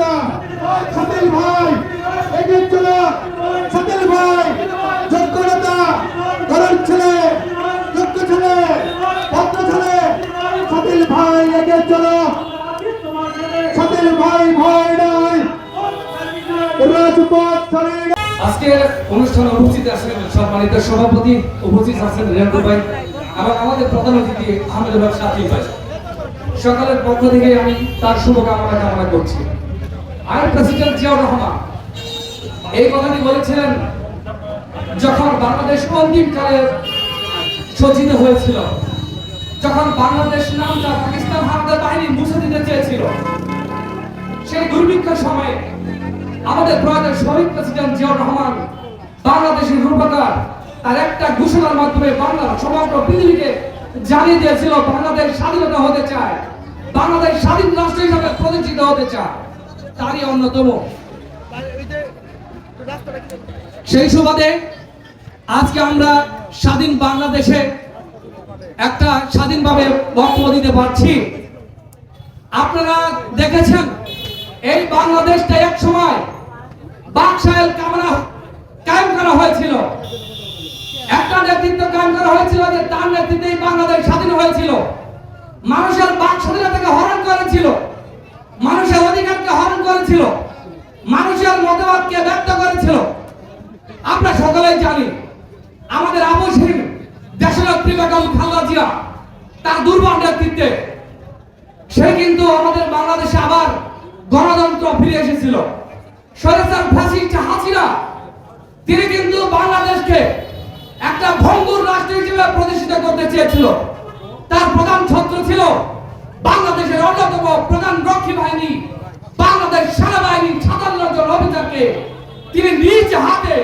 নেতা সাতিল ভাই, এগিয়ে চলো। সাতিল ভাই, যোগ্য নেতা ছেলে, যোগ্য ছেলে, ভদ্র ছেলে। ভাই, এগিয়ে চলো। সাতিল ভাই, ভয় নাই। রাজপথ ছাড়ে আজকের অনুষ্ঠানে উপস্থিত আছেন সম্মানিত সভাপতি, উপস্থিত আছেন রেন্দ্র ভাই, এবং আমাদের প্রধান আহমেদ ভাই সাকিব ভাই। সকালের পক্ষ থেকে আমি তার শুভকামনা কামনা করছি। আর প্রেসিডেন্ট জিয়াউর রহমান। এই কথাটি বলেছিলেন যখন বাংলাদেশ অন্তিম কালে সজ্জিত হয়েছিল, যখন বাংলাদেশ নামটা পাকিস্তান হানাদার বাহিনী মুছে দিতে চেয়েছিল, সেই দুর্ভিক্ষের সময়ে আমাদের প্রয়াতের শহীদ প্রেসিডেন্ট জিয়াউর রহমান বাংলাদেশের রূপকার, তার একটা ঘোষণার মাধ্যমে বাংলা সমগ্র পৃথিবীকে জানিয়ে দিয়েছিল, বাংলাদেশ স্বাধীনতা হতে চায়, বাংলাদেশ স্বাধীন রাষ্ট্র হিসাবে প্রতিষ্ঠিত হতে চায়। তারই অন্যতম। সেই সুবাদে আজকে আমরা স্বাধীন বাংলাদেশে একটা স্বাধীনভাবে বক্তব্য দিতে পারছি। আপনারা দেখেছেন, এই বাংলাদেশটা এক সময় বাকশাল কামনা কায়েম করা হয়েছিল। একটা নেতৃত্ব কায়েম করা হয়েছিল যে তার নেতৃত্বেই বাংলাদেশ স্বাধীন হয়েছিল। মানুষের বাক স্বাধীনতাকে হরণ করেছিল। মানুষের অধিকারকে হরণ করেছিল, মানুষের মতবাদকে ব্যক্ত করেছিল। আমরা সকলেই জানি, আমাদের আবশ্যিক দেশনেত্রী বেগম খালেদা জিয়া, তার দুর্বল নেতৃত্বে সে কিন্তু আমাদের বাংলাদেশে আবার গণতন্ত্র ফিরে এসেছিল। স্বৈরাচার ফ্যাসিস্ট হাসিনা, তিনি কিন্তু বাংলাদেশকে একটা ভঙ্গুর রাষ্ট্র হিসেবে প্রতিষ্ঠিত করতে চেয়েছিল। তার প্রধান ছত্র ছিল বাংলাদেশের অন্যতম প্রধান রক্ষী বাহিনী বাংলাদেশ সেনাবাহিনীর সাতান্ন অফিসারকে তিনি নিজ হাতে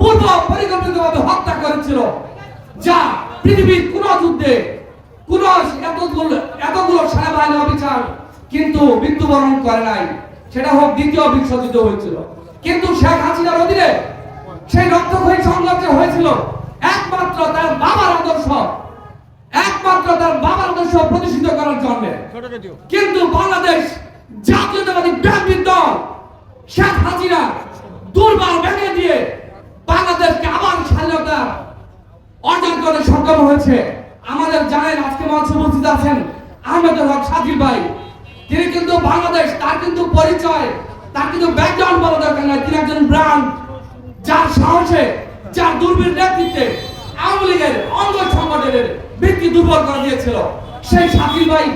পূর্ব পরিকল্পিতভাবে হত্যা করেছিল। যা পৃথিবীর কোন যুদ্ধে কোন এতগুলো এতগুলো সেনাবাহিনী অফিসার কিন্তু মৃত্যুবরণ করে নাই। সেটা হোক দ্বিতীয় বিশ্বযুদ্ধ হয়েছিল। কিন্তু শেখ হাসিনার অধীনে সেই রক্তক্ষয়ী সংঘর্ষ হয়েছিল। একমাত্র তার বাবার আদর্শ একমাত্র তার বাবার আদর্শ প্রতিষ্ঠিত করার জন্য। কিন্তু বাংলাদেশ জাতীয়তাবাদী ব্যাংকের দল শেখ হাসিনা দুর্বার ভেঙে দিয়ে বাংলাদেশকে আবার স্বাধীনতা অর্জন করতে সক্ষম হয়েছে। আমাদের জানেন আজকে মঞ্চে উপস্থিত আছেন আহমেদুল হক সাজির ভাই। তিনি কিন্তু বাংলাদেশ, তার কিন্তু পরিচয়, তার কিন্তু ব্যাকগ্রাউন্ড বলা দরকার নাই। তিনি একজন ব্রান্ড, যার সাহসে, যার দুর্বীর নেতৃত্বে আওয়ামী লীগের অঙ্গ সংগঠনের ব্যক্তি দুর্বল করে দিয়েছিল। সেই সাকিল ভাই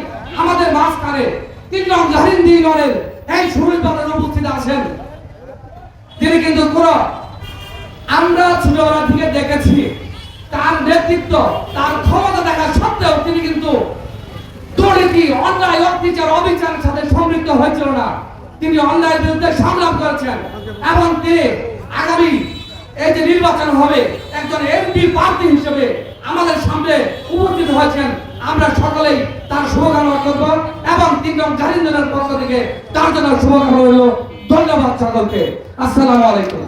আমাদের মাঝখানে তিন নং জাহিন্দি ইউনিয়নের এই সুমিত বাদন উপস্থিত আছেন। তিনি কিন্তু কোন আমরা ছোটবেলা থেকে দেখেছি, তার নেতৃত্ব, তার ক্ষমতা দেখা সত্ত্বেও তিনি কিন্তু দুর্নীতি, অন্যায়, অত্যাচার, অবিচারের সাথে সম্পৃক্ত হয়েছিল না। তিনি অন্যায়ের বিরুদ্ধে সংগ্রাম করেছেন এবং তিনি আগামী এই যে নির্বাচন হবে, একজন এমপি প্রার্থী হিসেবে আমাদের সামনে উপস্থিত হয়েছেন। আমরা সকলেই তার শুভকামনা করব। তিনজন জাহিন্দারের পক্ষ থেকে তার জন্য শুভকামনা রইল। ধন্যবাদ সকলকে। আসসালামু আলাইকুম।